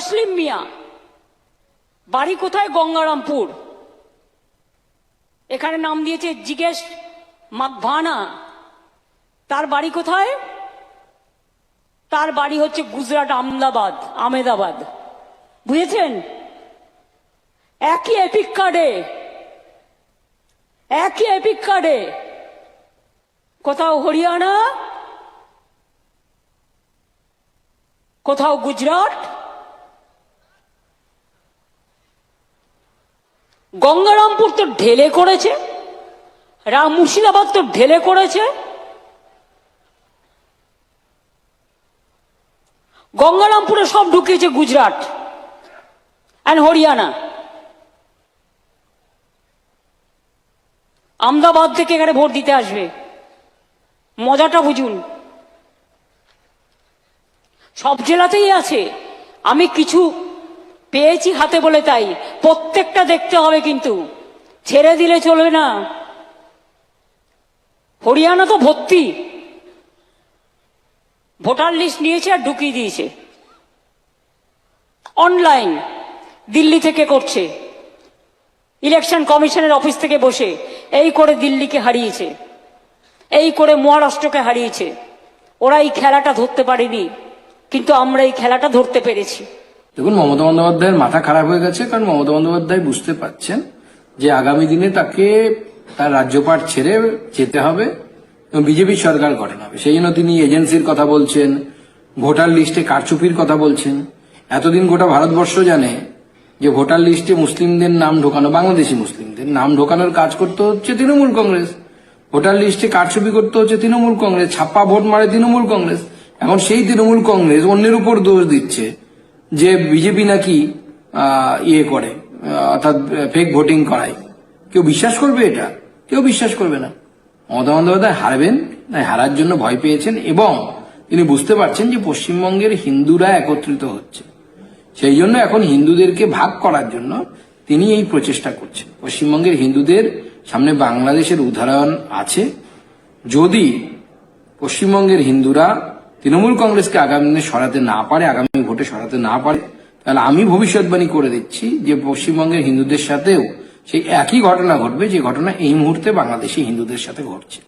তসলিম মিয়া। বাড়ি কোথায়? গঙ্গারামপুর। এখানে নাম দিয়েছে জিজ্ঞেস মাকভানা। তার বাড়ি কোথায়? তার বাড়ি হচ্ছে গুজরাট আমদাবাদ আমেদাবাদ বুঝেছেন? একই এপিক কার্ডে। একই এপিক কার্ডে। কোথাও হরিয়ানা, কোথাও গুজরাট গঙ্গারামপুর তো ঢেলে করেছে, রাম মুর্শিদাবাদ তো ঢেলে করেছে। গঙ্গারামপুরে সব ঢুকিয়েছে গুজরাট অ্যান্ড হরিয়ানা। আমদাবাদ থেকে এখানে ভোট দিতে আসবে। মজাটা বুঝুন। সব জেলাতেই আছে। আমি কিছু পেয়েছি হাতে বলে তাই। প্রত্যেকটা দেখতে হবে কিন্তু। ছেড়ে দিলে চলবে না। হরিয়ানা তো ভর্তি। ভোটার লিস্ট নিয়েছে আর ঢুকিয়ে দিয়েছে। অনলাইন দিল্লি থেকে করছে। ইলেকশন কমিশনের অফিস থেকে বসে। এই করে দিল্লিকে হারিয়েছে। এই করে মহারাষ্ট্রকে হারিয়েছে। ওরা এই খেলাটা ধরতে পারেনি। কিন্তু আমরা এই খেলাটা ধরতে পেরেছি। দেখুন, মমতা বন্দ্যোপাধ্যায়ের মাথা খারাপ হয়ে গেছে কারণ মমতা বন্দ্যোপাধ্যায় বুঝতে পারছেন যে আগামী দিনে তাকে তার রাজ্যপাট ছেড়ে যেতে হবে এবং বিজেপির সরকার গঠন হবে। সেই জন্য তিনি এজেন্সির কথা বলছেন, ভোটার লিস্টে কারচুপির কথা বলছেন। এতদিন গোটা ভারতবর্ষ জানে যে ভোটার লিস্টে মুসলিমদের নাম ঢোকানো, বাংলাদেশি মুসলিমদের নাম ঢোকানোর কাজ করতে হচ্ছে তৃণমূল কংগ্রেস। ভোটার লিস্টে কারচুপি করতে হচ্ছে তৃণমূল কংগ্রেস, ছাপ্পা ভোট মারে তৃণমূল কংগ্রেস। এখন সেই তৃণমূল কংগ্রেস অন্যের উপর দোষ দিচ্ছে। যে বিজেপি নাকি ইয়ে করে, অর্থাৎ ফেক ভোটিং করায়। কেউ বিশ্বাস করবে এটা? কেউ বিশ্বাস করবে না। মমতা বন্দ্যোপাধ্যায় হারবেন, তাই হারার জন্য ভয় পেয়েছেন এবং তিনি বুঝতে পারছেন যে পশ্চিমবঙ্গের হিন্দুরা একত্রিত হচ্ছে। সেই জন্য এখন হিন্দুদেরকে ভাগ করার জন্য তিনি এই প্রচেষ্টা করছেন। পশ্চিমবঙ্গের হিন্দুদের সামনে বাংলাদেশের উদাহরণ আছে। যদি পশ্চিমবঙ্গের হিন্দুরা তৃণমূল কংগ্রেসকে আগামী দিনে সরাতে না পারে, আগামী ভোটে সরাতে না পারে, তাহলে আমি ভবিষ্যৎবাণী করে দিচ্ছি যে পশ্চিমবঙ্গের হিন্দুদের সাথেও সেই একই ঘটনা ঘটবে যে ঘটনা এই মুহূর্তে বাংলাদেশে হিন্দুদের সাথে ঘটছে।